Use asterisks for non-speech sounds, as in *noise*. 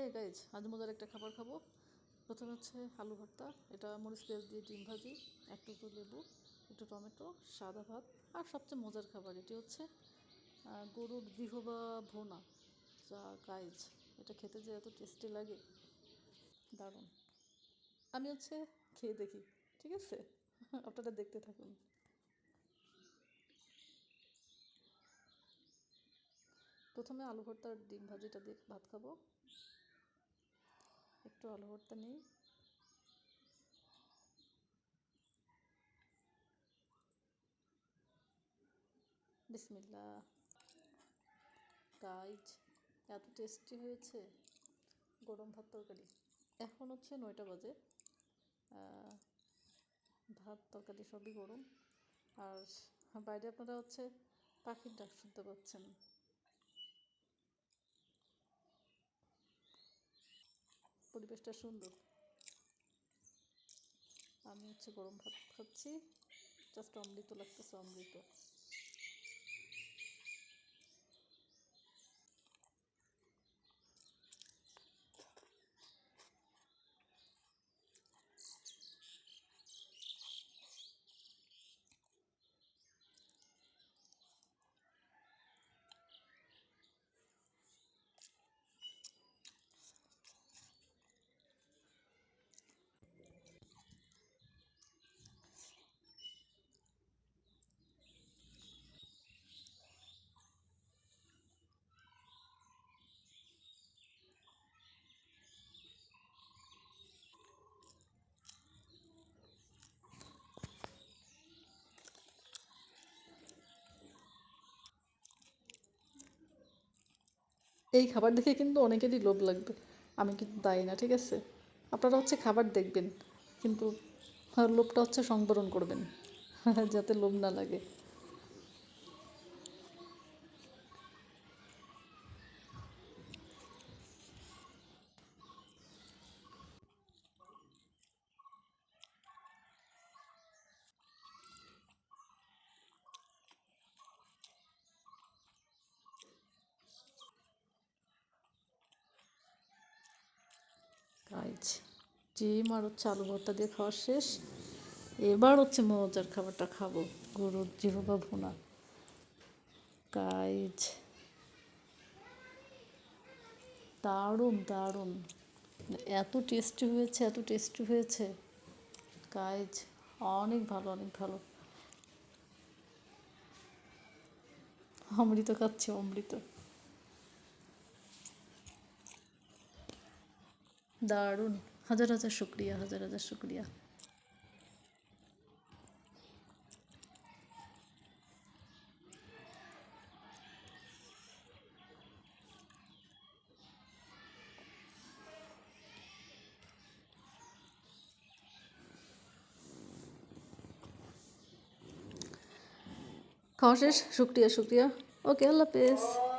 Hey guys আজ মজার একটা খাবার খাব। প্রথমে হচ্ছে আলু ভর্তা, এটা মরিচ পেঁয়াজ দিয়ে ডিম ভাজি, এক টুকরো লেবু, একটু টমেটো, সাদা ভাত, আর সবচেয়ে মজার খাবার এটি হচ্ছে গরুর জিহবা ভোনা। যা গাইজ এটা খেতে যে এত টেস্টি লাগে, দারুণ। আমি হচ্ছে খেয়ে দেখি, ঠিক আছে? *laughs* আপনারা দেখতে থাকুন। প্রথমে আলু ভর্তার ডিম ভাজিটা দিয়ে ভাত খাব। একটু আলু ভর্তা নিই। বিসমিল্লা গাইজ এত টেস্টি হয়েছে। গরম ভাত তরকারি। এখন হচ্ছে নয়টা বাজে। ভাত তরকারি সবই গরম। আর বাইরে আপনারা হচ্ছে পাখির ডাক শুনতে পাচ্ছেন। পরিবেশটা সুন্দর। আমি হচ্ছে গরম ভাত খাচ্ছি। জাস্ট অমৃত লাগতেছে অমৃত। এই খাবার দেখে কিন্তু অনেকেরই লোভ লাগবে। আমি কিন্তু দায়ী না, ঠিক আছে? আপনারা হচ্ছে খাবার দেখবেন, কিন্তু লোভটা হচ্ছে সংবরণ করবেন, *laughs* যাতে লোভ না লাগে। গাইজ ডিম আর হচ্ছে আলু ভর্তা দিয়ে খাওয়া শেষ। এবার হচ্ছে মজার খাবারটা খাব, গরুর জিহবা ভুনা। গাইজ, দারুণ দারুণ। এত টেস্টি হয়েছে, এত টেস্টি হয়েছে। গাইজ, অনেক ভালো অনেক ভালো। অমৃত খাচ্ছি, অমৃত। দারুণ। হাজার হাজার শুক্রিয়া হাজার হাজার শুক্রিয়া। খাওয়া শেষ? শুক্রিয়া শুক্রিয়া। ওকে আল্লাহ হাফেজ।